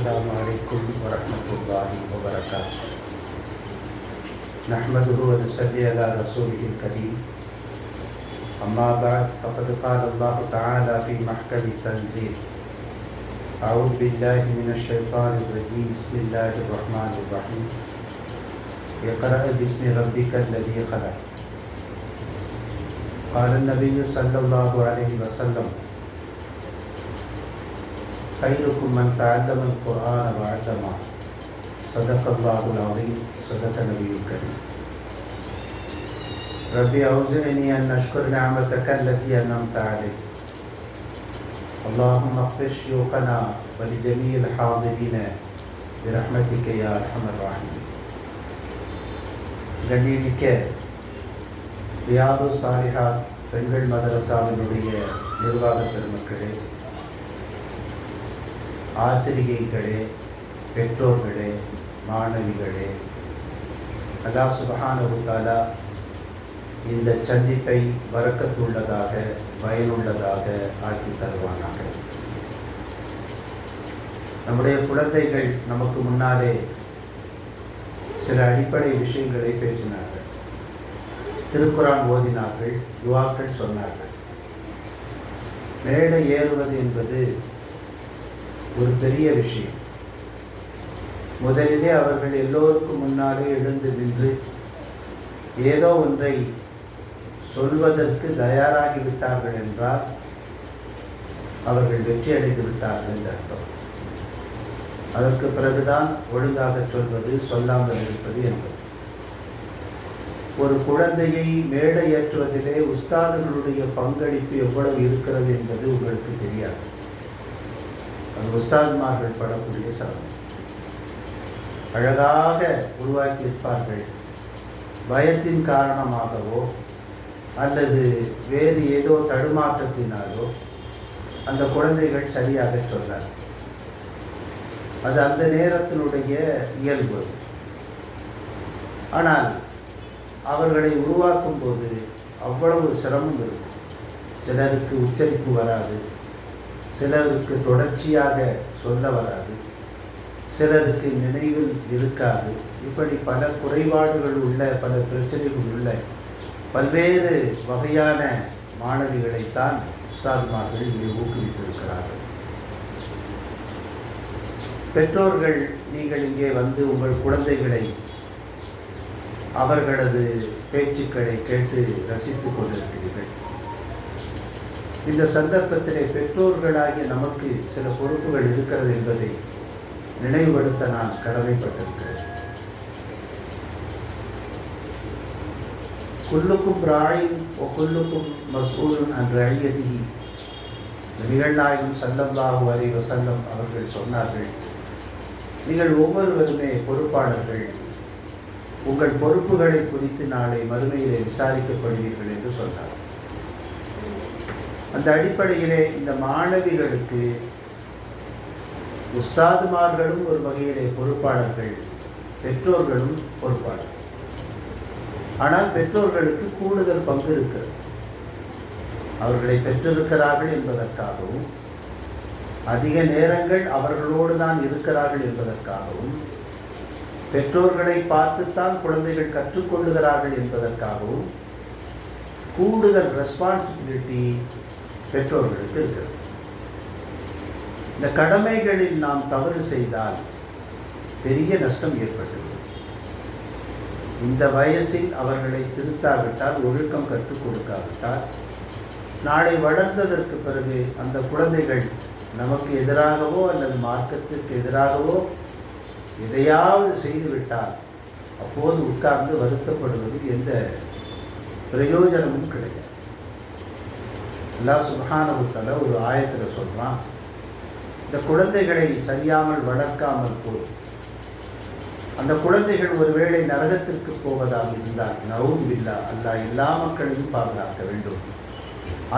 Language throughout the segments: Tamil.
السلام عليكم ورحمة الله وبركاته. نحمده ونصلي على رسوله الكريم. أما بعد فقد قال الله تعالى في محكم التنزيل أعوذ بالله من الشيطان الرجيم. بسم الله الرحمن الرحيم. اقرأ باسم ربك الذي خلق. قال النبي صلى الله عليه وسلم خيركم من تعلم القرآن وعلمه صدق الله العظيم صدق نبي الكريم ربي أوزعني أن أشكر نعمتك التي أنعمت علي اللهم اغفر شيوخنا ولجميع الحاضرين برحمتك يا أرحم الراحمين கண்ணியமிக்க ரியாது சாலிஹாத் பெண்கள் மதரசாவினுடைய நிர்வாக பெருமக்களே ஆசிரியைகளே பெற்றோர்களே மாணவிகளே அல்லா சுபஹானஹு இந்த சந்திப்பை வரக்கத்துள்ளதாக பயனுள்ளதாக ஆக்கி தருவானாக. நம்முடைய குழந்தைகள் நமக்கு முன்னாலே சில அடிப்படை விஷயங்களை பேசினார்கள். திருக்குறான் ஓதினார்கள் யுவாக்கள் சொன்னார்கள். மேடை ஏறுவது என்பது ஒரு பெரிய விஷயம். முதலிலே அவர்கள் எல்லோருக்கும் முன்னாலே எழுந்து நின்று ஏதோ ஒன்றை சொல்வதற்கு தயாராகிவிட்டார்கள் என்றால் அவர்கள் வெற்றி அடைந்து விட்டார்கள் என்று அர்த்தம். அதற்கு பிறகுதான் ஒழுங்காக சொல்வது சொல்லாமல் இருப்பது என்பது. ஒரு குழந்தையை மேடை ஏற்றுவதிலே உஸ்தாதுகளுடைய பங்களிப்பு எவ்வளவு இருக்கிறது என்பது உங்களுக்கு தெரியாது. அது உஸ்தாதுமார்கள் படக்கூடிய சிரமம் அழகாக உருவாக்கியிருப்பார்கள். பயத்தின் காரணமாகவோ அல்லது வேறு ஏதோ தடுமாற்றத்தினாலோ அந்த குழந்தைகள் சரியாக சொன்னார் அது அந்த நேரத்தினுடைய இயல்பு. ஆனால் அவர்களை உருவாக்கும் போது அவ்வளவு சிரமம் இருக்கும். சிலருக்கு உச்சரிப்பு வராது. சிலருக்கு தொடர்ச்சியாக சொல்ல வராது சிலருக்கு நினைவில் இருக்காது. இப்படி பல குறைபாடுகள் உள்ள பல பிரச்சனைகள் உள்ள பல்வேறு வகையான மாணவிகளைத்தான் சாதுமார்கள் இங்கே ஊக்குவித்திருக்கிறார்கள். பெற்றோர்கள் நீங்கள் இங்கே வந்து உங்கள் குழந்தைகளை அவர்களது பேச்சுக்களை கேட்டு ரசித்துக் கொண்டிருக்கிறீர்கள். இந்த சந்தர்ப்பத்திலே பெற்றோர்களாகிய நமக்கு சில பொறுப்புகள் இருக்கிறது என்பதை நினைவுபடுத்த நான் கடமைப்பட்டிருக்கிறேன். குல்லுக்கும் ராயின் ஓ குல்லுக்கும் மசூலுன் அன்ற அழியதி நிகழ்நாயகம் சல்லல்லாஹு அலை வசல்லம் அவர்கள் சொன்னார்கள் நீங்கள் ஒவ்வொருவருமே பொறுப்பாளர்கள். உங்கள் பொறுப்புகளை குறித்து நாளை மறுமையிலே விசாரிக்கப்படுவீர்கள் என்று சொன்னார் அந்த அடிப்படையிலே இந்த மாணவிகளுக்கு உஸ்தாதுமார்களும் ஒரு வகையிலே பொறுப்பாளர்கள் பெற்றோர்களும் பொறுப்பாளர்கள். ஆனால் பெற்றோர்களுக்கு கூடுதல் பங்கு இருக்கிறது. அவர்களை பெற்றிருக்கிறார்கள் என்பதற்காகவும் அதிக நேரங்கள் அவர்களோடு தான் இருக்கிறார்கள் என்பதற்காகவும் பெற்றோர்களை பார்த்துத்தான் குழந்தைகள் கற்றுக்கொள்ளுகிறார்கள் என்பதற்காகவும் கூடுதல் ரெஸ்பான்சிபிலிட்டி பெற்றோர்களுக்கு இருக்கிறது. இந்த கடமைகளில் நாம் தவறு செய்தால் பெரிய நஷ்டம் ஏற்பட்டுவிடும். இந்த வயசில் அவர்களை திருத்தாவிட்டால் ஒழுக்கம் கற்றுக் கொடுக்காவிட்டால் நாளை வளர்ந்ததற்கு பிறகு அந்த குழந்தைகள் நமக்கு எதிராகவோ அல்லது மார்க்கத்திற்கு எதிராகவோ எதையாவது செய்துவிட்டால் அப்போது உட்கார்ந்து வருத்தப்படுவது எந்த பிரயோஜனமும் கிடையாது. அல்லா சுபஹானவுத்தல ஒரு ஆயத்தில் சொல்கிறான் இந்த குழந்தைகளை சரியாமல் வளர்க்காமல் போய் அந்த குழந்தைகள் ஒருவேளை நரகத்திற்கு போவதாக இருந்தால் நவுதுவில்லா அல்லா எல்லா மக்களையும் பாதுகாக்க வேண்டும்.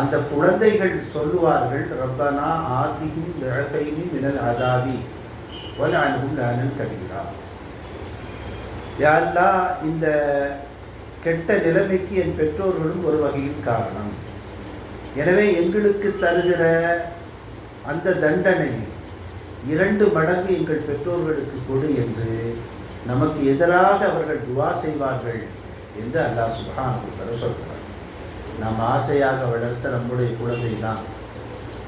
அந்த குழந்தைகள் சொல்லுவார்கள் ரப்பனா ஆதிகும் விழகைனி மினல் அதாவி ஒரு அனுகும் லானன் கவிகிறா யாரெல்லாம் இந்த கெட்ட நிலைமைக்கு என் பெற்றோர்களும் ஒரு வகையில் காரணம். எனவே எங்களுக்கு தருகிற அந்த தண்டனையை இரண்டு மடங்கு எங்கள் பெற்றோர்களுக்கு கொடு என்று நமக்கு எதிராக அவர்கள் துவா செய்வார்கள் என்று அல்லாஹ் சுபான சொல்கிறார் நாம் ஆசையாக வளர்த்த நம்முடைய குழந்தை தான்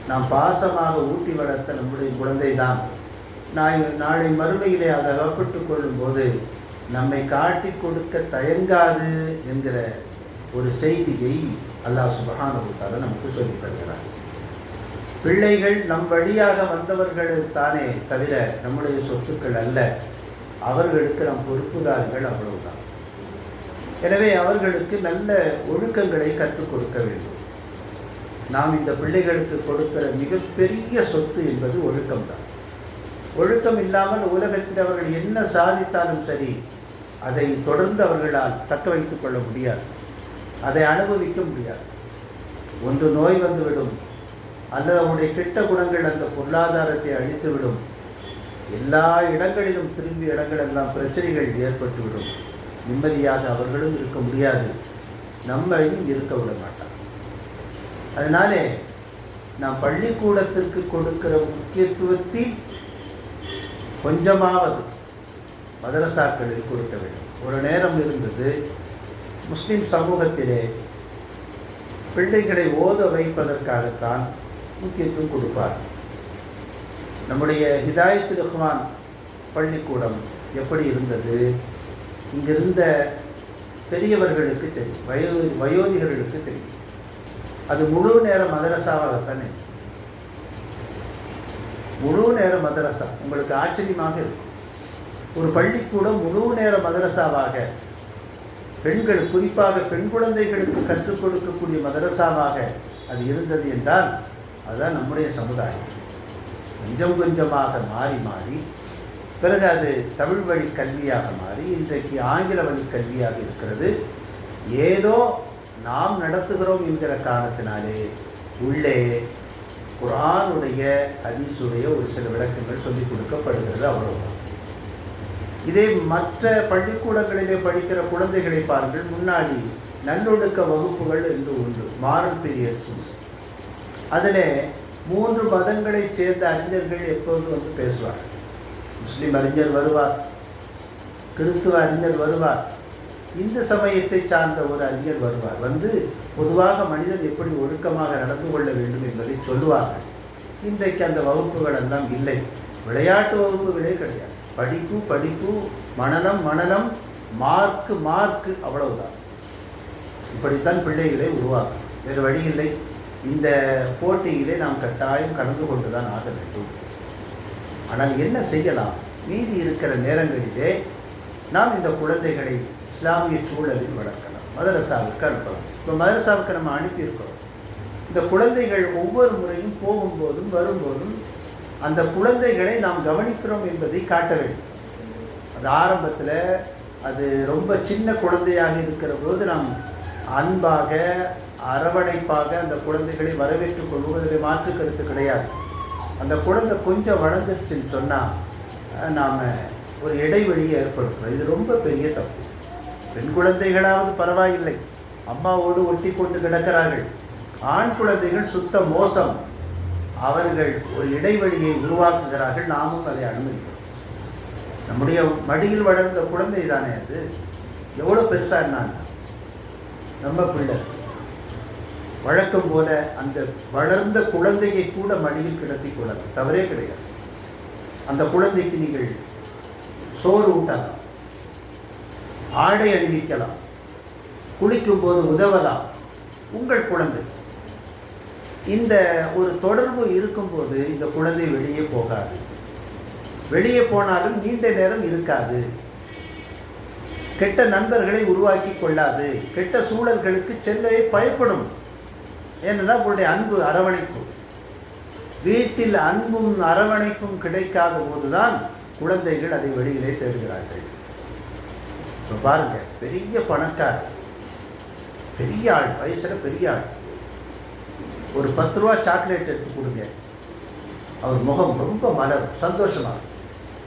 நாம் பாசமாக ஊட்டி வளர்த்த நம்முடைய குழந்தை தான் நான் நாளை மறுமையிலே அதை அகப்பட்டு கொள்ளும்போது நம்மை காட்டி கொடுக்க தயங்காது என்கிற ஒரு செய்தியை அல்லாஹ் சுபஹானுத்தால நமக்கு சொல்லித் தருகிறார். பிள்ளைகள் நம் வழியாக வந்தவர்கள் தானே தவிர நம்முடைய சொத்துக்கள் அல்ல. அவர்களுக்கு நம் பொறுப்புதார்கள் அவ்வளவுதான். எனவே அவர்களுக்கு நல்ல ஒழுக்கங்களை கற்றுக் கொடுக்க வேண்டும். நாம் இந்த பிள்ளைகளுக்கு கொடுக்கிற மிகப்பெரிய சொத்து என்பது ஒழுக்கம்தான். ஒழுக்கம் இல்லாமல் உலகத்தில் அவர்கள் என்ன சாதித்தாலும் சரி அதை தொடர்ந்து அவர்களால் தக்க வைத்துக் கொள்ள முடியாது. அதை அனுபவிக்க முடியாது. ஒன்று நோய் வந்துவிடும் அல்லது அவனுடைய கெட்ட குணங்கள் அந்த பொருளாதாரத்தை அழித்துவிடும். எல்லா இடங்களிலும் திரும்பி இடங்களெல்லாம் பிரச்சனைகள் ஏற்பட்டுவிடும். நிம்மதியாக அவர்களும் இருக்க முடியாது. நம்மளையும் இருக்க விட மாட்டார். அதனாலே நாம் பள்ளிக்கூடத்திற்கு கொடுக்கிற முக்கியத்துவத்தில் கொஞ்சமாவது மதரசாக்களில் கொடுக்க வேண்டும். ஒரு நேரம் இருந்தது முஸ்லீம் சமூகத்திலே பிள்ளைகளை ஓத வைப்பதற்காகத்தான் முக்கியத்துவம் கொடுப்பார். நம்முடைய ஹிதாயத்து ரஹ்மான் பள்ளிக்கூடம் எப்படி இருந்தது? இங்கிருந்த பெரியவர்களுக்கு தெரியும். வயது வயோதிகர்களுக்கு தெரியும். அது முழு நேர மதரசாவாகத்தானே முழு நேர மதரசா. உங்களுக்கு ஆச்சரியமாக இருக்கும். ஒரு பள்ளிக்கூடம் முழு நேர மதரசாவாக பெண்கள் குறிப்பாக பெண் குழந்தைகளுக்கு கற்றுக் கொடுக்கக்கூடிய மதரசாவாக அது இருந்தது என்றால் அதுதான் நம்முடைய சமுதாயம். கொஞ்சம் கொஞ்சமாக மாறி மாறி பிறகு அது தமிழ் வழி கல்வியாக மாறி இன்றைக்கு ஆங்கில வழி கல்வியாக இருக்கிறது. ஏதோ நாம் நடத்துகிறோம் என்கிற காரணத்தினாலே உள்ளே குரானுடைய ஹதீஸுடைய ஒரு சில விளக்கங்கள் சொல்லிக் கொடுக்கப்படுகிறது அவ்வளோதான் இதே மற்ற பள்ளிக்கூடங்களிலே படிக்கிற குழந்தைகளை பாருங்கள் முன்னாடி நல்லொழுக்க வகுப்புகள் என்று உண்டு மாரல் பீரியட்ஸ் உண்டு அதில் மூன்று மதங்களைச் சேர்ந்த அறிஞர்கள் எப்போதும் வந்து பேசுவார். முஸ்லீம் அறிஞர் வருவார் கிறித்துவ அறிஞர் வருவார் இந்து சமயத்தை சார்ந்த ஒரு அறிஞர் வருவார். வந்து பொதுவாக மனிதன் எப்படி ஒழுக்கமாக நடந்து கொள்ள வேண்டும் என்பதை சொல்லுவார்கள். இன்றைக்கு அந்த வகுப்புகள் எல்லாம் இல்லை. விளையாட்டு வகுப்புகளே கிடையாது. படிப்பு படிப்பு மனநம் மனநம் மார்க்கு மார்க்கு அவ்வளவுதான். இப்படித்தான் பிள்ளைகளை உருவாக்கும். வேறு வழி இல்லை. இந்த போட்டியிலே நாம் கட்டாயம் கலந்து கொண்டு தான் ஆக வேண்டும். ஆனால் என்ன செய்யலாம்? மீதி இருக்கிற நேரங்களிலே நாம் இந்த குழந்தைகளை இஸ்லாமிய சூழலில் வளர்க்கலாம். மதரசாவுக்கு அனுப்பலாம். இப்போ மதரசாவுக்கு நம்ம அனுப்பியிருக்கிறோம். இந்த குழந்தைகள் ஒவ்வொரு முறையும் போகும்போதும் வரும்போதும் அந்த குழந்தைகளை நாம் கவனிக்கிறோம் என்பதை காட்ட வேண்டும். அது ஆரம்பத்தில் அது ரொம்ப சின்ன குழந்தையாக இருக்கிற போது நாம் அன்பாக அரவணைப்பாக அந்த குழந்தைகளை வரவேற்றுக் கொள்வதில் மாற்று கருத்து கிடையாது. அந்த குழந்தை கொஞ்சம் வளர்ந்துருச்சுன்னு சொன்னால் நாம் ஒரு இடைவெளியை ஏற்படுத்துகிறோம் இது ரொம்ப பெரிய தப்பு. பெண் குழந்தைகளாவது பரவாயில்லை. அம்மாவோடு ஒட்டி கொண்டு கிடக்கிறார்கள். ஆண் குழந்தைகள் சுத்த மோசம். அவர்கள் ஒரு இடைவெளியை உருவாக்குகிறார்கள் நாமும் அதை அனுமதிக்கிறோம். நம்முடைய மடியில் வளர்ந்த குழந்தை தானே அது. எவ்வளோ பெருசாக இருந்தாங்க நம்ம பிள்ளை வழக்கம் போல அந்த வளர்ந்த குழந்தையை கூட மடியில் கிடத்தி கொள்ளலாம். தவறே கிடையாது. அந்த குழந்தைக்கு நீங்கள் சோறு ஊட்டலாம். ஆடை அணிவிக்கலாம். குளிக்கும் போது உதவலாம். உங்கள் குழந்தை. இந்த ஒரு தொடர்பு இருக்கும்போது இந்த குழந்தை வெளியே போகாது. வெளியே போனாலும் நீண்ட நேரம் இருக்காது. கெட்ட நண்பர்களை உருவாக்கி கொள்ளாது. கெட்ட சூழல்களுக்கு செல்லவே பயப்படும். ஏனென்றால் உங்களுடைய அன்பு அரவணைப்பு வீட்டில் அன்பும் அரவணைப்பும் கிடைக்காத போதுதான் குழந்தைகள் அதை வெளியிலே தேடுகிறார்கள். இப்போ பாருங்கள் பெரிய பணக்காரர் பெரிய ஆள் வயசில் பெரிய ஆள். ஒரு பத்து ரூபா சாக்லேட் எடுத்து கொடுங்க. அவர் முகம் ரொம்ப மலரும் சந்தோஷமாக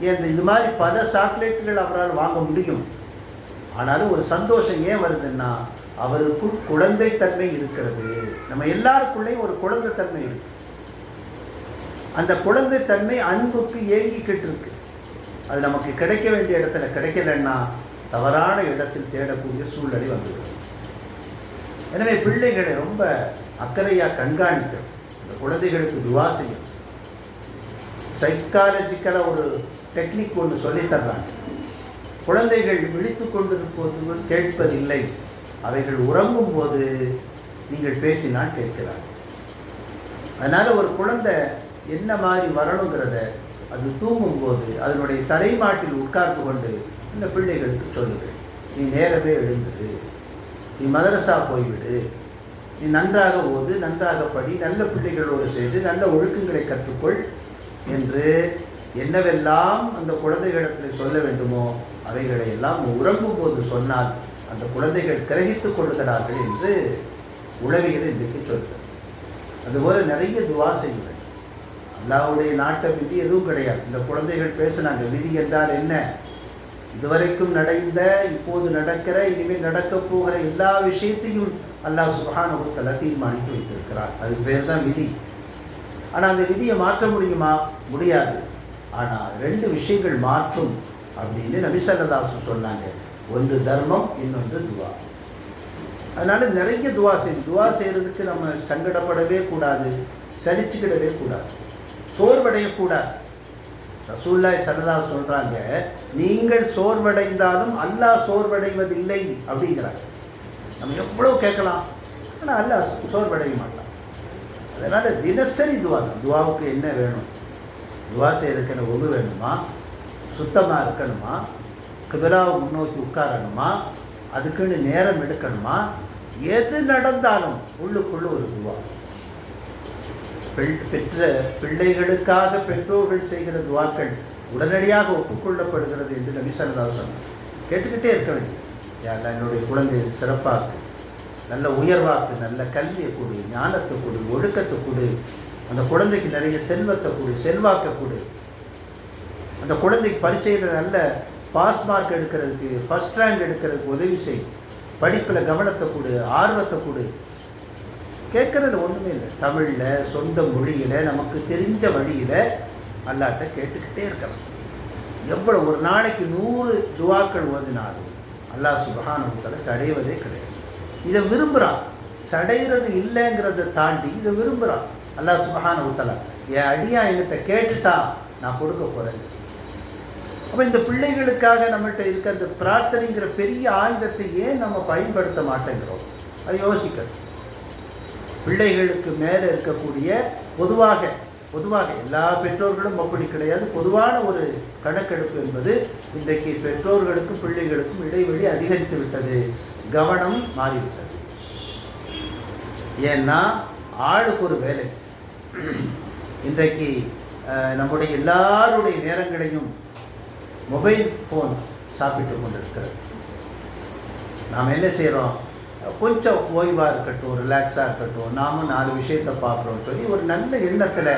ஏன் இது மாதிரி பல சாக்லேட்டுகள் அவரால் வாங்க முடியும். ஆனாலும் ஒரு சந்தோஷம் ஏன் வருதுன்னா அவருக்குள் குழந்தைத்தன்மை இருக்கிறது. நம்ம எல்லாருக்குள்ளேயும் ஒரு குழந்தைத்தன்மை இருக்கு. அந்த குழந்தைத்தன்மை அன்புக்கு ஏங்கிக்கிட்டு இருக்கு. அது நமக்கு கிடைக்க வேண்டிய இடத்துல கிடைக்கலன்னா தவறான இடத்தில் தேடக்கூடிய சூழ்நிலை வந்துவிடும். எனவே பிள்ளைகளை ரொம்ப அக்கறையாக கண்காணிக்கணும். இந்த குழந்தைகளுக்கு துவா செய்யும் சைக்காலஜிக்கலாக ஒரு டெக்னிக் ஒன்று சொல்லித் தர்றாங்க. குழந்தைகள் விழித்து கொண்டிருப்போது கேட்பதில்லை. அவைகள் உறங்கும் போது நீங்கள் பேசினால் கேட்கிறாங்க அதனால் ஒரு குழந்தை என்ன மாதிரி வரணுங்கிறத அது தூங்கும்போது அதனுடைய தலைமாட்டில் உட்கார்ந்து கொண்டு இந்த பிள்ளைகளுக்கு சொல்லுங்கள் நீ நேரமே எழுந்துரு. நீ மதரசா போய்விடு. நீ நன்றாக ஓது நன்றாக படி நல்ல பிள்ளைகளோடு சேர்ந்து நல்ல ஒழுக்கங்களை கற்றுக்கொள் என்று என்னவெல்லாம் அந்த குழந்தைகளிடத்தில் சொல்ல வேண்டுமோ அவைகளை எல்லாம் உறங்கும் போது சொன்னால் அந்த குழந்தைகள் கிரகித்துக் கொள்கிறார்கள் என்று உளவியல் இன்றைக்கு சொல்கிறது. அதுபோல் நிறைய துவா செய்யுங்கள். அல்லாவுடைய நாட்டமின்றி எதுவும் கிடையாது. இந்த குழந்தைகள் பேசுனாங்க விதி என்றால் என்ன? இதுவரைக்கும் நடந்த இப்போது நடக்கிற இனிமேல் நடக்கப் போகிற எல்லா விஷயத்தையும் அல்லாஹ் சுபஹானுத்தல தீர்மானித்து வைத்திருக்கிறார். அதுக்கு பேர் தான் விதி. ஆனால் அந்த விதியை மாற்ற முடியுமா? முடியாது. ஆனால் ரெண்டு விஷயங்கள் மாற்றும் அப்படின்னு நபிசல்லதாசு சொன்னாங்க. ஒன்று தர்மம் இன்னொன்று துவா. அதனால் நிறைய துவா செய்யும் துவா செய்கிறதுக்கு நம்ம சங்கடப்படவே கூடாது சலிச்சுக்கிடவே கூடாது சோர்வடையக்கூடாது ரசூல்லாய் சல்லா சொல்கிறாங்க நீங்கள் சோர்வடைந்தாலும் அல்லாஹ் சோர்வடைவதில்லை அப்படிங்கிறாங்க. நம்ம எவ்வளோ கேட்கலாம்? ஆனால் அல்ல சோர்வடைய மாட்டான். அதனால் தினசரி துவா. தான் துவாவுக்கு என்ன வேணும்? துவா செய்கிறதுக்கு என்ன ஒது வேணுமா? சுத்தமாக இருக்கணுமா? கிபிலாவை முன்னோக்கி உட்காரணுமா? அதுக்குன்னு நேரம் எடுக்கணுமா? எது நடந்தாலும் உள்ளுக்குள்ள ஒரு துவா. பெற்ற பிள்ளைகளுக்காக பெற்றோர்கள் செய்கிற துவாக்கள் உடனடியாக ஒப்புக்கொள்ளப்படுகிறது என்று நபிசல்லா சொன்னார். கேட்டுக்கிட்டே இருக்க வேண்டியது. யாரில் என்னுடைய குழந்தை சிறப்பாக நல்ல உயர்வாக்கு நல்ல கல்வியை கொடு ஞானத்தை கொடு ஒழுக்கத்தை கொடு அந்த குழந்தைக்கு நிறைய செல்வத்தை கொடு செல்வாக்கை கொடு. அந்த குழந்தைக்கு பரீட்சையில் நல்ல பாஸ் மார்க் எடுக்கிறதுக்கு ஃபஸ்ட் ரேங்க் எடுக்கிறதுக்கு உதவி செய். படிப்பில் கவனத்தை கொடு ஆர்வத்தை கொடு. கேட்குறதுல ஒன்றுமே இல்லை. தமிழில் சொந்த மொழியில் நமக்கு தெரிஞ்ச வழியில் அல்லாட்ட கேட்டுக்கிட்டே இருக்கலாம் எவ்வளோ ஒரு நாளைக்கு நூறு துவாக்கள் ஓதினாலும் அல்லாஹ் சுபஹானுத்தலை சடைவதே கிடையாது. இதை விரும்புகிறான் சடைகிறது இல்லைங்கிறத தாண்டி இதை விரும்புகிறான் அல்லாஹ் சுபஹானுத்தலை என் அடியா என்கிட்ட கேட்டுட்டான் நான் கொடுக்க போகிறேன் அப்போ இந்த பிள்ளைகளுக்காக நம்மகிட்ட இருக்க அந்த பிரார்த்தனைங்கிற பெரிய ஆயுதத்தை ஏன் நம்ம பயன்படுத்த மாட்டேங்கிறோம்? அதை யோசிக்கணும். பிள்ளைகளுக்கு மேலே இருக்கக்கூடிய பொதுவாக பொதுவாக எல்லா பெற்றோர்களும் அப்படி கிடையாது. பொதுவான ஒரு கணக்கெடுப்பு என்பது இன்றைக்கு பெற்றோர்களுக்கும் பிள்ளைகளுக்கும் இடைவெளி அதிகரித்து விட்டது. கவனம் மாறிவிட்டது. ஏன்னா ஆளுக்கு ஒரு வேலை. இன்றைக்கு நம்முடைய எல்லாருடைய நேரங்களையும் மொபைல் ஃபோன் சாப்பிட்டு கொண்டிருக்கிறது. நாம் என்ன செய்கிறோம் கொஞ்சம் ஓய்வாக இருக்கட்டும் ரிலாக்ஸாக இருக்கட்டும் நாமும் நாலு விஷயத்தை பார்க்குறோம்னு சொல்லி ஒரு நல்ல எண்ணத்தில்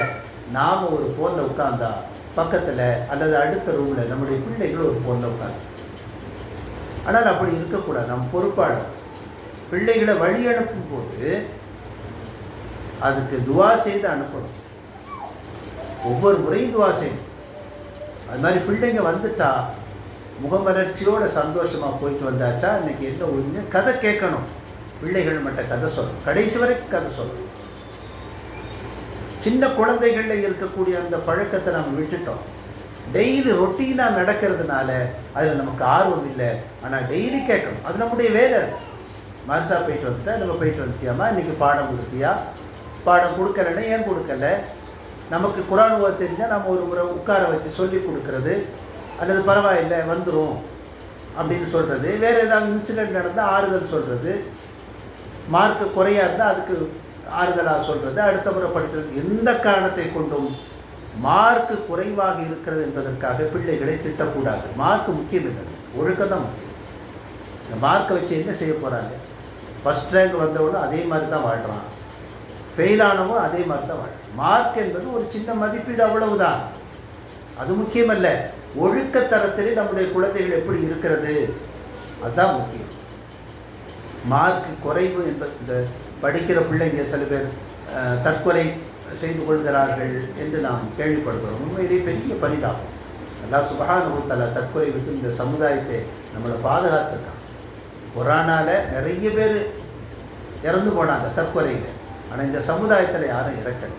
நாம் ஒரு ஃபோனில் உட்காந்தா பக்கத்தில் அல்லது அடுத்த ரூமில் நம்முடைய பிள்ளைகள் ஒரு ஃபோனில் உட்காந்து ஆனால் அப்படி இருக்கக்கூடாது. நம் பொறுப்பாளர் பிள்ளைகளை வழி அனுப்பும் போது அதுக்கு துவா செய்து அனுப்பணும். ஒவ்வொரு முறையும் துவா செய்யணும். அது மாதிரி பிள்ளைங்க வந்துட்டா முகமலர்ச்சியோட சந்தோஷமாக போயிட்டு வந்தாச்சா? இன்னைக்கு என்ன ஒன்று கதை கேட்கணும். பிள்ளைகள் மட்டும் கதை சொல்லும். கடைசி வரைக்கும் கதை சொல்லும். சின்ன குழந்தைகளில் இருக்கக்கூடிய அந்த பழக்கத்தை நம்ம விட்டுட்டோம். டெய்லி ரொட்டீனாக நடக்கிறதுனால அதில் நமக்கு ஆர்வம் இல்லை. ஆனால் டெய்லி கேட்கணும். அது நம்முடைய வேலை. அது மனசாக போயிட்டு வந்துட்டா நம்ம போயிட்டு வந்துட்டியாமா இன்றைக்கி பாடம் கொடுத்தியா? பாடம் கொடுக்கலன்னா ஏன் கொடுக்கல? நமக்கு குரான் ஓத தெரிஞ்சால் நம்ம ஒரு முறை உட்கார வச்சு சொல்லி கொடுக்கறது. அல்லது பரவாயில்லை வந்துடும் அப்படின்னு சொல்கிறது வேறு ஏதாவது இன்சிடெண்ட் நடந்தால் ஆறுதல் சொல்கிறது மார்க்கு குறையாக இருந்தால் அதுக்கு ஆறுதலாக சொல்கிறது அடுத்த முறை படிச்சிருக்கு எந்த காரணத்தை கொண்டும் மார்க்கு குறைவாக இருக்கிறது என்பதற்காக பிள்ளைகளை திட்டக்கூடாது. மார்க்கு முக்கியம் இல்லை. ஒழுக்கம் தான் முக்கியம். இந்த மார்க்கை வச்சு என்ன செய்ய போகிறாங்க ஃபஸ்ட் ரேங்க் வந்தவனும் அதே மாதிரி தான் வாழ்கிறான் ஃபெயிலானவும் அதே மாதிரி தான் வாழ்கிறான் மார்க் என்பது ஒரு சின்ன மதிப்பீடு அவ்வளவுதான். அது முக்கியமல்ல ஒழுக்க தரத்திலே நம்முடைய குழந்தைகள் எப்படி இருக்கிறது? அதுதான் முக்கியம். மார்க் குறைவு என்பது இந்த படிக்கிற பிள்ளைங்க சில பேர் தற்கொலை செய்து கொள்கிறார்கள் என்று நாம் கேள்விப்படுகிறோம். உண்மையிலேயே பெரிய பரிதாபம். அல்லா சுபஹானஹு தற்கொலை விட்டு இந்த சமுதாயத்தை நம்மளை பாதுகாத்துருக்கான். கொரோனாவில் நிறைய பேர் இறந்து போனாங்க தற்கொலையில். ஆனால் இந்த சமுதாயத்தில் யாரும் இறக்கலை.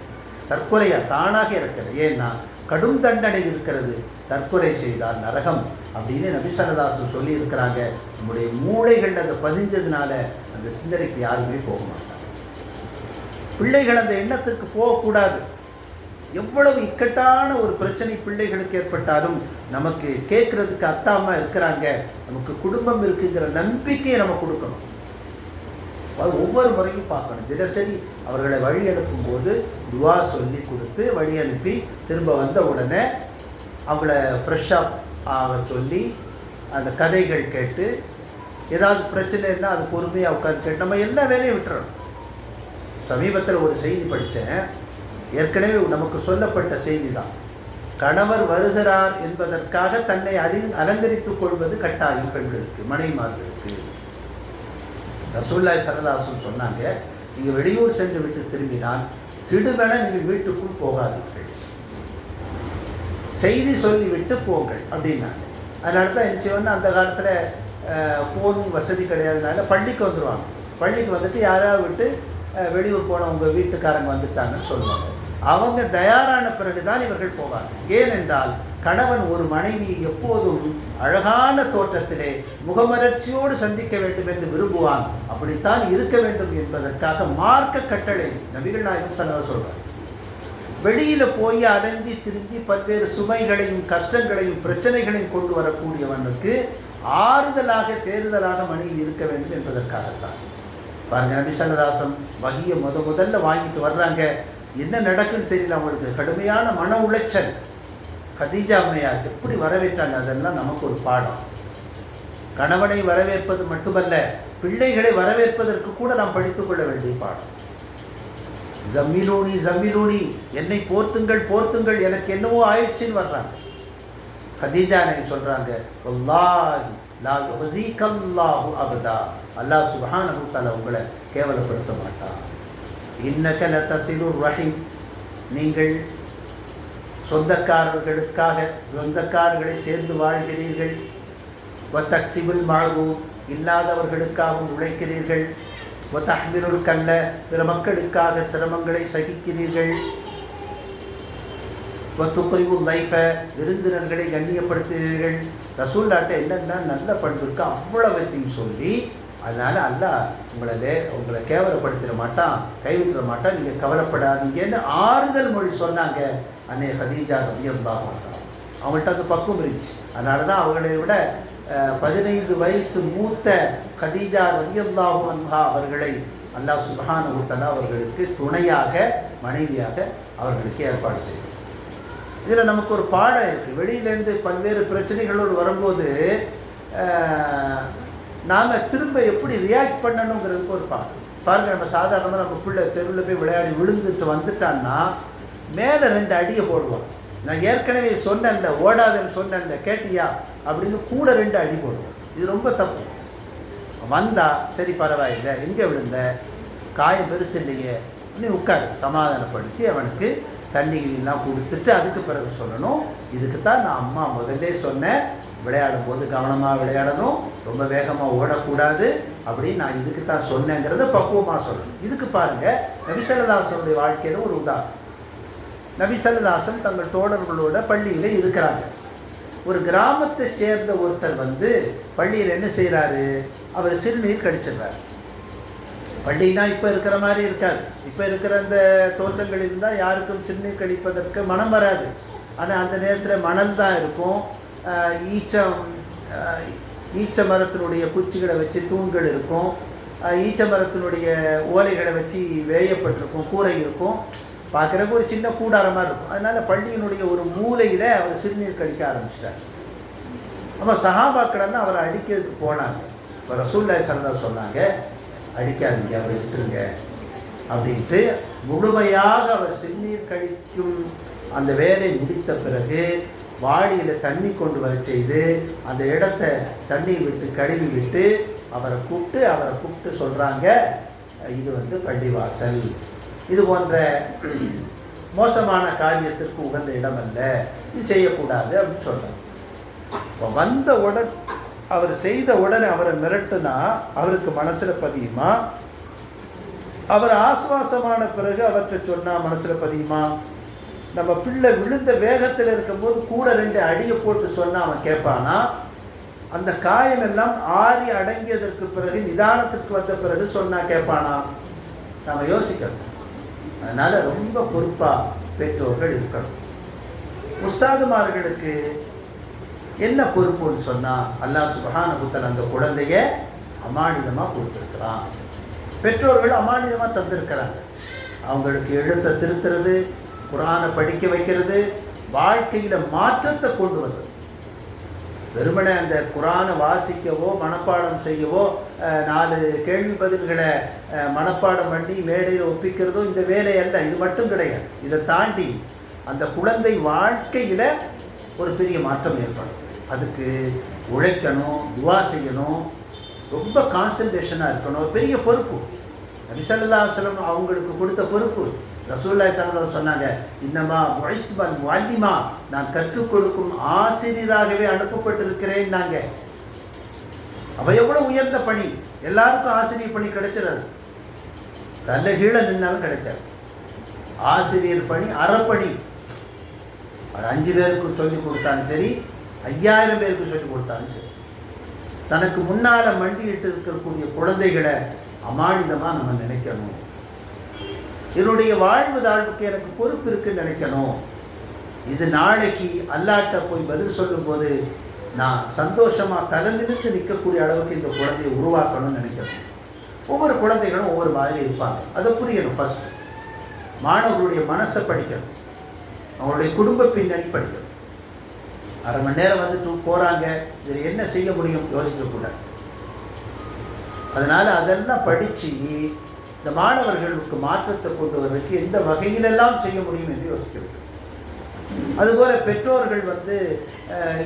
தற்கொலையாக தானாக இறக்கலை. ஏன்னா கடும் தண்டனை இருக்கிறது. தற்கொலை செய்தால் நரகம் அப்படின்னு நபிசரதாசன் சொல்லியிருக்கிறாங்க. நம்முடைய மூளைகள் அதை பதிஞ்சதுனால அந்த சிந்தனைக்கு யாருமே போக மாட்டாங்க. பிள்ளைகள் அந்த எண்ணத்துக்கு போகக்கூடாது. எவ்வளவு இக்கட்டான ஒரு பிரச்சனை பிள்ளைகளுக்கு ஏற்பட்டாலும் நமக்கு கேட்குறதுக்கு அத்தாமா இருக்கிறாங்க. நமக்கு குடும்பம் இருக்குங்கிற நம்பிக்கையை நம்ம கொடுக்கணும். அது ஒவ்வொரு முறையும் பார்க்கணும். தினசரி அவர்களை வழி அனுப்பும் போது துவா சொல்லி கொடுத்து வழி அனுப்பி திரும்ப வந்த உடனே அவங்கள ஃப்ரெஷ்ஷாக ஆக சொல்லி அந்த கதைகள் கேட்டு ஏதாவது பிரச்சனைன்னா அது பொறுமையாக உட்காந்து கேட்டு நம்ம எல்லா வேலையும் விட்டுறணும். சமீபத்தில் ஒரு செய்தி படித்தேன் ஏற்கனவே நமக்கு சொல்லப்பட்ட செய்தி தான் கணவர் வருகிறார் என்பதற்காக தன்னை அலி அலங்கரித்துக் கொள்வது கட்டாயம் பெண்களுக்கு மனைமார்களுக்கு ரசூல்லாய் சரதாசன் சொன்னாங்க நீங்கள் வெளியூர் சென்று விட்டு திரும்பினால் திடுமென நீங்கள் வீட்டுக்குள் போகாதீர்கள். செய்தி சொல்லிவிட்டு போங்கள் அப்படின்னாங்க. அதனால தான் என்ன செய்வோம்னா அந்த காலத்தில் ஃபோன் வசதி கிடையாதுனால பள்ளிக்கு வந்துடுவாங்க பள்ளிக்கு வந்துட்டு யாராவது விட்டு வெளியூர் போனவங்க வீட்டுக்காரங்க வந்துட்டாங்கன்னு சொல்லுவாங்க. அவங்க தயாரான பிறகுதான் இவர்கள் போவாங்க. ஏனென்றால் கணவன் ஒரு மனைவியை எப்போதும் அழகான தோற்றத்திலே முகமலர்ச்சியோடு சந்திக்க வேண்டும் என்று விரும்புவான். அப்படித்தான் இருக்க வேண்டும் என்பதற்காக மார்க்க கட்டளை நபிகள் நாயகம் சல்லல்லாஹு சொல்றார். வெளியில் போய் அலைஞ்சி திரிஞ்சு பல்வேறு சுமைகளையும் கஷ்டங்களையும் பிரச்சனைகளையும் கொண்டு வரக்கூடியவனுக்கு ஆறுதலாக தேறுதலான மனைவி இருக்க வேண்டும் என்பதற்காகத்தான். பாருங்க நபி வகையை வகியை முத முதல்ல வாங்கிட்டு வர்றாங்க. என்ன நடக்குன்னு தெரியல அவங்களுக்கு. கடுமையான மன உளைச்சல். கதீஜா அம்மையார் எப்படி வரவேற்றாங்க? அதெல்லாம் நமக்கு ஒரு பாடம். கணவனை வரவேற்பது மட்டுமல்ல பிள்ளைகளை வரவேற்பதற்கு கூட நாம் படித்துக்கொள்ள வேண்டிய பாடம். ஜம்மிலூனி ஜம்மிலூனி என்னை போர்த்துங்கள் போர்த்துங்கள் எனக்கு என்னவோ ஆயிடுச்சுன்னு வர்றாங்க. கதீஜா நபி சொல்கிறாங்க வல்லாஹி லா யுஹ்ஸீகல்லாஹு அபதா. அல்லாஹ் சுப்ஹானஹு தஆலா உங்களை கேவலப்படுத்த மாட்டான். இன்னக லதஸிலுர் ரஹீம் நீங்கள் சொந்தக்காரர்களுக்காக சொந்தக்காரர்களை சேர்ந்து வாழ்கிறீர்கள். வத்தக்சிபுல் மாது இல்லாதவர்களுக்காகவும் உழைக்கிறீர்கள். வத்தஹ்மிலுல் கல்ல பிற மக்களுக்காக சிரமங்களை சகிக்கிறீர்கள். ஒத்துக்குறிவு லைஃப விருந்தினர்களை கண்ணியப்படுத்துகிறீர்கள். ரசூல்லாட்ட என்னென்ன நல்ல பண்பு இருக்கோ அவ்வளவத்தையும் சொல்லி அதனால் அல்லா உங்களை லே உங்களை கேவலப்படுத்திட மாட்டான் கைவிட்டுற மாட்டான் நீங்கள் கவலைப்படாதீங்கன்னு ஆறுதல் மொழி சொன்னாங்க அன்னை ஹதீஜா ரதியல்லாஹு மாட்டான் அவங்கள்ட்ட அந்த பக்குவம் இருந்துச்சு. அதனால தான் அவங்களை விட பதினைந்து வயசு மூத்த கதீஜா ரதியல்லாஹு அன்ஹா அவர்களை அல்லாஹ் சுப்ஹானஹு தஆலா அவர்களுக்கு துணையாக மனைவியாக அவர்களுக்கு ஏற்பாடு செய்வோம் இதில் நமக்கு ஒரு பாடம் இருக்குது வெளியிலேருந்து பல்வேறு பிரச்சனைகளோடு வரும்போது நாம் திரும்ப எப்படி ரியாக்ட் பண்ணணுங்கிறதுக்கு ஒரு பாடம். பாருங்கள் நம்ம சாதாரணமாக நம்ம பிள்ளை தெருவில் போய் விளையாடி விழுந்துட்டு வந்துட்டான்னா மேலே ரெண்டு அடியை போடுவோம் நான் ஏற்கனவே சொன்னேன்ல ஓடாதேன்னு சொன்னேன்ல கேட்டியா? அப்படின்னு கூட ரெண்டு அடி போடுவோம் இது ரொம்ப தப்பு. வந்தா சரி பரவாயில்லை எங்கே விழுந்த? காயம் பெருசு இல்லையே. நீ உட்காரு. சமாதானப்படுத்தி அவனுக்கு தண்ணிகளெல்லாம் கொடுத்துட்டு அதுக்கு பிறகு சொல்லணும். இதுக்கு தான் நான் அம்மா முதல்ல சொன்னேன். விளையாடும் போது கவனமாக விளையாடணும். ரொம்ப வேகமாக ஓடக்கூடாது அப்படின்னு நான் இதுக்கு தான் சொன்னேங்கிறத பக்குவமாக சொல்லணும். இதுக்கு பாருங்கள் நபிசல்லதாசனுடைய வாழ்க்கையில் ஒரு உதாரணம். நபிசல்லதாசன் தங்கள் தோழர்களோட பள்ளியில் இருக்கிறாங்க. ஒரு கிராமத்தை சேர்ந்த ஒருத்தர் வந்து பள்ளியில் என்ன செய்கிறாரு அவர் சிறுநீர் கழிச்சிடுறாரு. பள்ளினா இப்போ இருக்கிற மாதிரி இருக்காது. இப்போ இருக்கிற அந்த தோற்றங்கள் இருந்தால் யாருக்கும் சிறுநீர் கழிப்பதற்கு மனம் வராது. ஆனால் அந்த நேரத்தில் மணல் தான் இருக்கும். ஈச்சம் ஈச்ச மரத்தினுடைய குச்சிகளை வச்சு தூண்கள் இருக்கும். ஈச்ச மரத்தினுடைய ஓலைகளை வச்சு வேயப்பட்டிருக்கும். கூரை இருக்கும். பார்க்குறக்கு ஒரு சின்ன கூடாரம் மாதிரி இருக்கும். அதனால் பள்ளியினுடைய ஒரு மூலையில் அவர் சிறுநீர் கழிக்க ஆரம்பிச்சிட்டார். அப்போ சஹாபாக்களெல்லாம் அவரை அடிக்கிறதுக்கு போனாங்க. இப்போ ரசூல்லாய் சரதா சொன்னாங்க அடிக்காதீங்க அவரை விட்டுருங்க. அப்படின்ட்டு முழுமையாக அவர் சிறுநீர் கழிக்கும் அந்த வேலை முடித்த பிறகு வாளியில் தண்ணி கொண்டு வர செய்து அந்த இடத்த தண்ணி விட்டு கழுவி விட்டு அவரை கூப்பிட்டு அவரை கூப்பிட்டு சொல்கிறாங்க இது வந்து பள்ளிவாசல். இது போன்ற மோசமான காரியத்திற்கு உகந்த இடம் அல்ல இது செய்யக்கூடாது அப்படின்னு சொல்கிறாங்க இப்போ வந்த உடன் அவர் செய்த உடனே அவரை மிரட்டுனா அவருக்கு மனசில் பதியுமா? அவர் ஆசுவாசமான பிறகு அவற்றை சொன்னால் மனசில் பதியுமா? நம்ம பிள்ளை விழுந்த வேகத்தில் இருக்கும்போது கூட ரெண்டு அடியை போட்டு சொன்னால் அவன் கேட்பானா? அந்த காயம் எல்லாம் ஆறி அடங்கியதற்கு பிறகு நிதானத்துக்கு வந்த பிறகு சொன்னால் கேட்பானா? நம்ம யோசிக்கணும். அதனால் ரொம்ப பொறுப்பாக பெற்றோர்கள் இருக்கணும். உஸ்தாதுமார்களுக்கு என்ன பொறுப்புன்னு சொன்னால் அல்லாஹ் சுபஹானகுத்தல் அந்த குழந்தைய அமானிதமாக கொடுத்துருக்குறான். பெற்றோர்கள் அமானிதமாக தந்திருக்கிறாங்க. அவங்களுக்கு எழுத்தை திருத்துறது குரானை படிக்க வைக்கிறது வாழ்க்கையில் மாற்றத்தை கொண்டு வர்றது. வெறுமனை அந்த குரானை வாசிக்கவோ மனப்பாடம் செய்யவோ நாலு கேள்வி பதில்களை மனப்பாடம் பண்ணி மேடையில் ஒப்பிக்கிறதோ இந்த வேலை அல்ல. இது மட்டும் கிடையாது. இதை தாண்டி அந்த குழந்தை வாழ்க்கையில் ஒரு பெரிய மாற்றம் ஏற்படும். அதுக்கு உழைக்கணும் துவா செய்யணும். ரொம்ப கான்சன்ட்ரேஷனாக இருக்கணும். ஒரு பெரிய பொறுப்பு. நபிசல்லாஸ்லம் அவங்களுக்கு கொடுத்த பொறுப்பு. ரசூல்லாய் சல்லா சொன்னாங்க இன்னமா முழைஸ்மன் வால்லிமா நான் கற்றுக் கொடுக்கும் ஆசிரியராகவே அனுப்பப்பட்டிருக்கிறேன் நாங்க அவள் எவ்வளோ உயர்ந்த பணி? எல்லாருக்கும் ஆசிரியர் பணி கிடைச்சிடாது. தலை கீழே நின்னாலும் கிடைக்காது. ஆசிரியர் பணி அறப்பணி. அது அஞ்சு பேருக்கு சொல்லி கொடுத்தாலும் சரி ஐயாயிரம் பேருக்கு சொல்லி கொடுத்தாலும் சரி. தனக்கு முன்னால மண்டியிட்டு இருக்கக்கூடிய குழந்தைகளை அமானிதமாக நம்ம நினைக்கணும். என்னுடைய வாழ்வு தாழ்வுக்கு எனக்கு பொறுப்பு இருக்குன்னு நினைக்கணும். இது நாளைக்கு அல்லாட்ட போய் பதில் சொல்லும்போது நான் சந்தோஷமாக தலை நிறுத்து நிற்கக்கூடிய அளவுக்கு இந்த குழந்தையை உருவாக்கணும்னு நினைக்கணும். ஒவ்வொரு குழந்தைகளும் ஒவ்வொரு மாதிரி இருப்பாங்க. அதை புரியணும் ஃபஸ்ட்டு மாணவர்களுடைய மனசை படிக்கணும். அவங்களுடைய குடும்ப பின்னணி படிக்கணும். அரை மணி நேரம் வந்துட்டு போகிறாங்க இதில் என்ன செய்ய முடியும்? யோசிக்கக்கூடாது. அதனால் அதெல்லாம் படித்து இந்த மாணவர்களுக்கு மாற்றத்தை கொண்டு வருவதற்கு எந்த வகையிலெல்லாம் செய்ய முடியும் என்று யோசிக்க வேண்டும். அதுபோல் பெற்றோர்கள் வந்து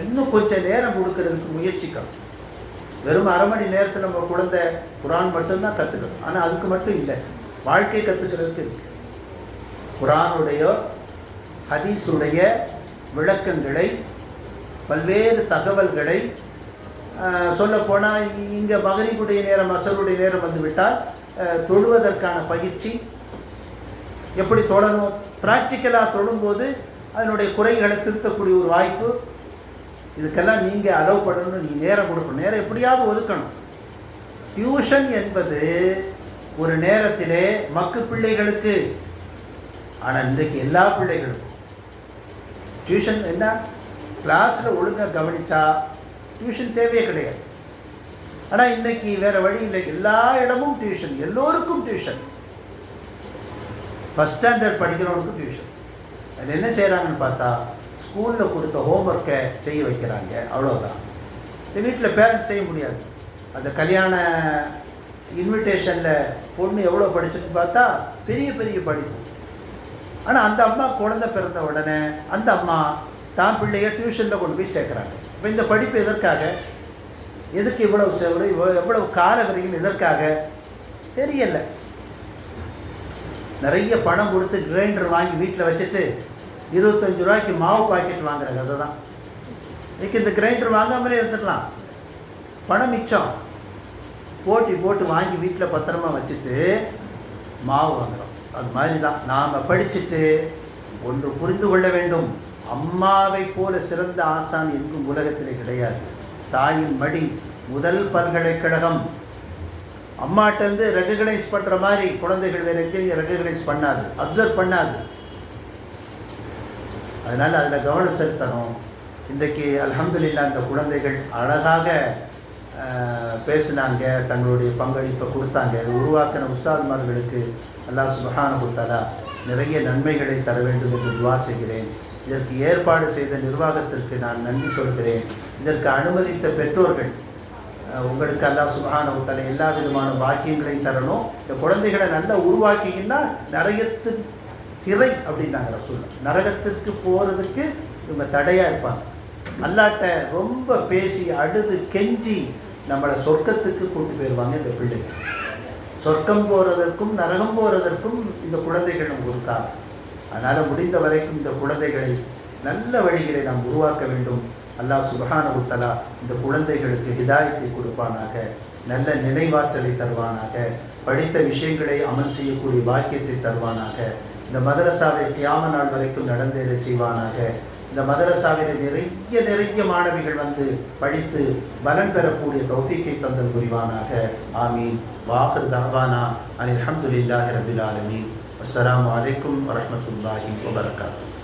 இன்னும் கொஞ்சம் நேரம் கொடுக்கறதுக்கு முயற்சிக்கணும். வெறும் அரை மணி நேரத்தில் நம்ம குழந்தை குரான் மட்டும்தான் கற்றுக்கணும் ஆனால் அதுக்கு மட்டும் இல்லை. வாழ்க்கை கற்றுக்கிறதுக்கு இருக்கு. குரானுடைய ஹதீஸுடைய விளக்கங்களை பல்வேறு தகவல்களை சொல்லப்போனால் இங்கே மகரிப்புடைய நேரம் அசருடைய நேரம் வந்துவிட்டால் தொழுவதற்கான பயிற்சி. எப்படி தொடணும்? ப்ராக்டிக்கலாக தொழும்போது அதனுடைய குறைகளை திருத்தக்கூடிய ஒரு வாய்ப்பு. இதுக்கெல்லாம் நீங்கள் அலோவ் பண்ணணும். நீ நேரம் கொடுக்கணும். நேரம் எப்படியாவது ஒதுக்கணும். டியூஷன் என்பது ஒரு நேரத்திலே மக்கு பிள்ளைகளுக்கு. ஆனால் இன்றைக்கு எல்லா பிள்ளைகளுக்கும். டியூஷன் என்ன? கிளாஸில் ஒழுங்காக கவனித்தா டியூஷன் தேவையே கிடையாது. ஆனால் இன்னைக்கு வேற வழி இல்லை. எல்லா இடமும் டியூஷன் எல்லோருக்கும் டியூஷன் ஃபஸ்ட் ஸ்டாண்டர்ட் படிக்கிறவனுக்கும் டியூஷன் அதில் என்ன செய்கிறாங்கன்னு பார்த்தா ஸ்கூலில் கொடுத்த ஹோம்ஒர்க்கை செய்ய வைக்கிறாங்க. அவ்வளோதான் இந்த வீட்டில் பேரண்ட்ஸ் செய்ய முடியாது. அந்த கல்யாண இன்விடேஷனில் பொண்ணு எவ்வளோ படிச்சுன்னு பார்த்தா பெரிய பெரிய படிப்பு. ஆனால் அந்த அம்மா குழந்தை பிறந்த உடனே அந்த அம்மா தான் பிள்ளைய டியூஷனில் கொண்டு போய் சேர்க்குறாங்க. இப்போ இந்த படிப்பு எதற்காக? எதுக்கு இவ்வளவு செவ்வளவு இவ்வளோ எவ்வளவு கால வரையும் எதற்காக தெரியலை. நிறைய பணம் கொடுத்து கிரைண்டர் வாங்கி வீட்டில் வச்சுட்டு இருபத்தஞ்சு ரூபாய்க்கு மாவு பாக்கெட் வாங்குற கதை தான் இன்னைக்கு இந்த கிரைண்டர் வாங்காமலே இருந்துக்கலாம் பணம் மிச்சம். போட்டி போட்டு வாங்கி வீட்டில் பத்திரமா வச்சுட்டு மாவு வாங்குறோம். அது மாதிரி தான் நாம் படிச்சுட்டு ஒன்று புரிந்து கொள்ள வேண்டும். அம்மாவை போல சிறந்த ஆசான் எங்கும் உலகத்திலே கிடையாது. தாயின் மடி முதல் பல்கலைக்கழகம். அம்மாட்டேருந்து ரெகக்னைஸ் பண்ணுற மாதிரி குழந்தைகள் வேறு எங்கேயும் ரெகக்னைஸ் பண்ணாது. அப்சர்வ் பண்ணாது. அதனால் அதில் கவனம் செலுத்தணும். இன்றைக்கு அலமதுல்லா அந்த குழந்தைகள் அழகாக பேசினாங்க தங்களுடைய பங்களிப்பை கொடுத்தாங்க. இது உருவாக்கின உஸ்தாத்மார்களுக்கு அல்லாஹ் சுபஹானஹு கொடுத்தாலா நிறைய நன்மைகளை தர வேண்டும் என்று துவா செய்கிறேன். இதற்கு ஏற்பாடு செய்த நிர்வாகத்திற்கு நான் நன்றி சொல்கிறேன். இதற்கு அனுமதித்த பெற்றோர்கள் உங்களுக்கு அல்லா சுகான தஆலா எல்லா விதமான பாக்கியங்களையும் தரணும். இந்த குழந்தைகளை நல்லா உருவாக்கிங்கன்னா நரகத்து திரை அப்படின்னாங்க ரசூல். நரகத்திற்கு போகிறதுக்கு இவங்க தடையாக இருப்பாங்க. அல்லாட்ட ரொம்ப பேசி அழுது கெஞ்சி நம்மளை சொர்க்கத்துக்கு கூட்டி போயிடுவாங்க இந்த பிள்ளைங்க. சொர்க்கம் போகிறதற்கும் நரகம் போகிறதற்கும் இந்த குழந்தைகள் நமக்கு ஒரு அதனால் முடிந்த வரைக்கும் இந்த குழந்தைகளை நல்ல வழிகளை நாம் உருவாக்க வேண்டும். அல்லாஹ் சுபஹானகுத்தலா இந்த குழந்தைகளுக்கு ஹிதாயத்தை கொடுப்பானாக நல்ல நினைவாற்றலை தருவானாக படித்த விஷயங்களை அமல் செய்யக்கூடிய வாக்கியத்தை தருவானாக இந்த மதரசாவை கியாம நாள் வரைக்கும் நடந்தேற செய்வானாக இந்த மதரசாவில் நிறைய நிறைய மாணவிகள் வந்து படித்து பலன் பெறக்கூடிய தௌஃபீக்கை தந்தல் புரிவானாக. ஆமீன். வாஹர் தாவானா அனில் அஹமதுல்லாஹி ரபில் ஆலமீன். அஸ்ஸலாமு அலைக்கும் வரஹ்மத்துல்லாஹி வபரகாத்துஹு.